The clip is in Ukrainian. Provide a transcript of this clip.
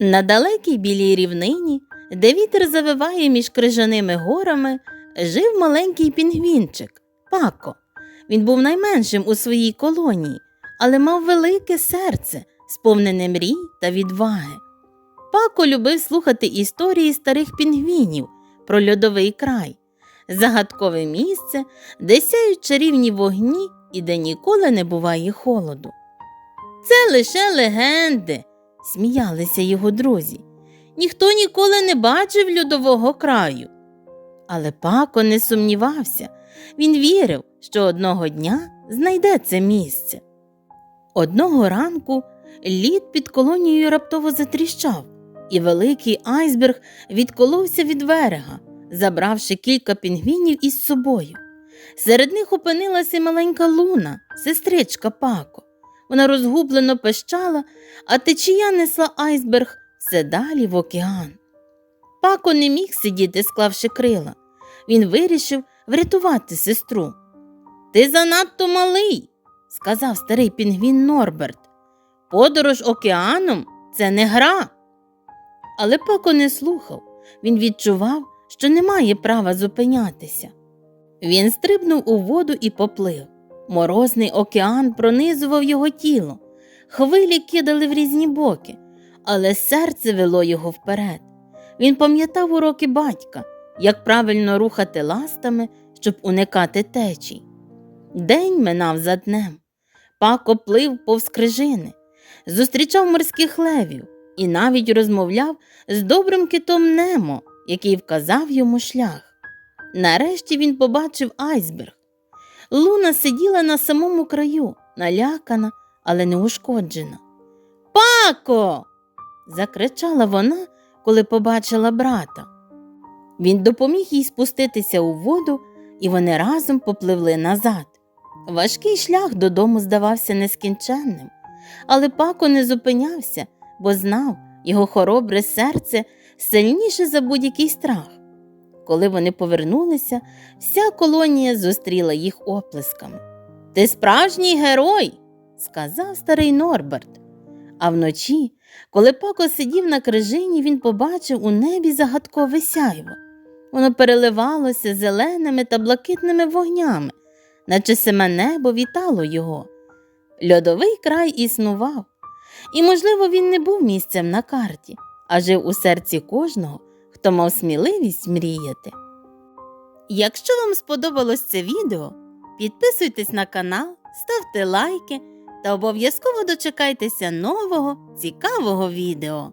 На далекій білій рівнині, де вітер завиває між крижаними горами, жив маленький пінгвінчик Пако. Він був найменшим у своїй колонії, але мав велике серце, сповнене мрій та відваги. Пако любив слухати історії старих пінгвінів про льодовий край, загадкове місце, де сяють чарівні вогні і де ніколи не буває холоду. Це лише легенди, сміялися його друзі. Ніхто ніколи не бачив льодового краю. Але Пако не сумнівався, він вірив, що одного дня знайде це місце. Одного ранку лід під колонією раптово затріщав, і великий айсберг відколовся від берега, забравши кілька пінгвінів із собою. Серед них опинилася маленька луна, сестричка Пако. Вона розгублено пищала, а течія несла айсберг все далі в океан. Пако не міг сидіти, склавши крила. Він вирішив врятувати сестру. Ти занадто малий, сказав старий пінгвін Норберт. Подорож океаном це не гра. Але Пако не слухав. Він відчував, що не має права зупинятися. Він стрибнув у воду і поплив. Морозний океан пронизував його тіло, хвилі кидали в різні боки, але серце вело його вперед. Він пам'ятав уроки батька, як правильно рухати ластами, щоб уникати течій. День минав за днем. Пако плив повз крижини, зустрічав морських левів і навіть розмовляв з добрим китом Немо, який вказав йому шлях. Нарешті він побачив айсберг. Луна сиділа на самому краю, налякана, але не ушкоджена. Пако. закричала вона, коли побачила брата. Він допоміг їй спуститися у воду, і вони разом попливли назад. Важкий шлях додому здавався нескінченним, але Пако не зупинявся, бо знав, його хоробре серце сильніше за будь-який страх. Коли вони повернулися, вся колонія зустріла їх оплесками. Ти справжній герой, сказав старий Норберт. А вночі, коли Пако сидів на крижині, він побачив у небі загадкове сяйво. Воно переливалося зеленими та блакитними вогнями, наче саме небо вітало його. Льодовий край існував, і, можливо, він не був місцем на карті, а жив у серці кожного, хто мав сміливість мріяти. Якщо вам сподобалось це відео, підписуйтесь на канал, ставте лайки та обов'язково дочекайтеся нового цікавого відео.